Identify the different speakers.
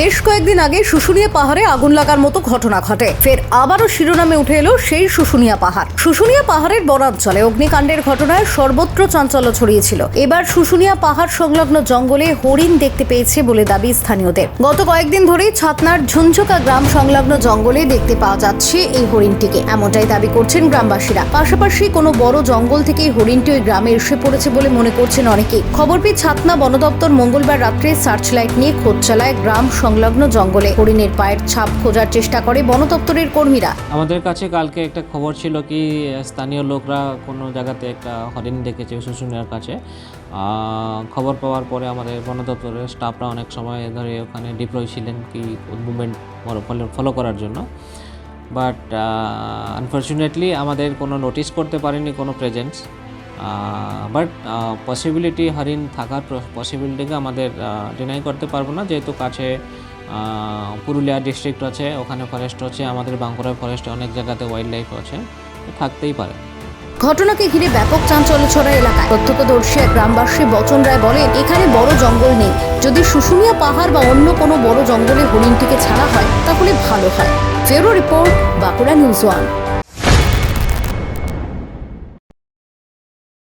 Speaker 1: বেশ কয়েকদিন আগে শুশুনিয়া পাহাড়ে আগুন লাগার মতো ঘটনা ঘটে। ফের আবারও শিরোনামে উঠে এলো সেই শুশুনিয়া পাহাড়। শুশুনিয়া পাহাড়ের বনাঞ্চলে অগ্নিকাণ্ডের ঘটনায় সর্বত্র চাঞ্চল্য ছড়িয়েছিল। এবার শুশুনিয়া পাহাড় সংলগ্ন জঙ্গলে হরিণ দেখতে পেয়েছে বলে দাবি স্থানীয়দের। গত কয়েকদিন ধরেই ছাতনার ঝুনঝুকা গ্রাম সংলগ্ন জঙ্গলে দেখতে পাওয়া যাচ্ছে এই হরিণটিকে। এমনটাই দাবি করছেন গ্রামবাসীরা। পাশাপাশি কোনো বড় জঙ্গল থেকে হরিণটি ওই গ্রামে এসে পড়েছে বলে মনে করছেন অনেকেই। খবর পেয়ে ছাতনা বন দপ্তর মঙ্গলবার রাত্রে সার্চ লাইট নিয়ে খোঁজ চালায় গ্রাম সংলগ্ন জঙ্গলে। হরিণের পায়ের ছাপ খোঁজার চেষ্টা করে বন দপ্তরের কর্মীরা।
Speaker 2: আমাদের কাছে কালকে একটা খবর ছিল কি, স্থানীয় লোকরা কোনো জায়গাতে একটা হরিণ দেখেছে শুশুনিয়ার কাছে। খবর পাওয়ার পরে আমাদের বন দপ্তরের স্টাফরা অনেক সময় ধরে ওখানে ডিপ্লয় ছিলেন কি মুভমেন্ট ফলো করার জন্য। বাট আনফর্চুনেটলি আমাদের কোনো নোটিস করতে পারেনি কোনো প্রেজেন্স বাট পসিবিলিটি হরিণ থাকার পসিবিলিটিকে আমাদের ডিনাই করতে পারব না। যেহেতু কাছে পুরুলিয়া ডিস্ট্রিক্ট আছে, ওখানে ফরেস্ট আছে, আমাদের বাঁকুড়া ফরেস্টে অনেক জায়গাতে ওয়াইল্ড লাইফ আছে থাকতেই পারে।
Speaker 1: ঘটনাকে ঘিরে ব্যাপক চাঞ্চল্য ছড়া এলাকায়। প্রত্যক্ষদর্শী এক গ্রামবাসী বচন রায় বলেন, এখানে বড় জঙ্গল নেই। যদি শুশুনিয়া পাহাড় বা অন্য কোনো বড় জঙ্গলে হরিণটিকে ছাড়া হয়, তাহলে ভালো হয়। ফেরো রিপোর্ট, বাঁকুড়া নিউজ ওয়ান।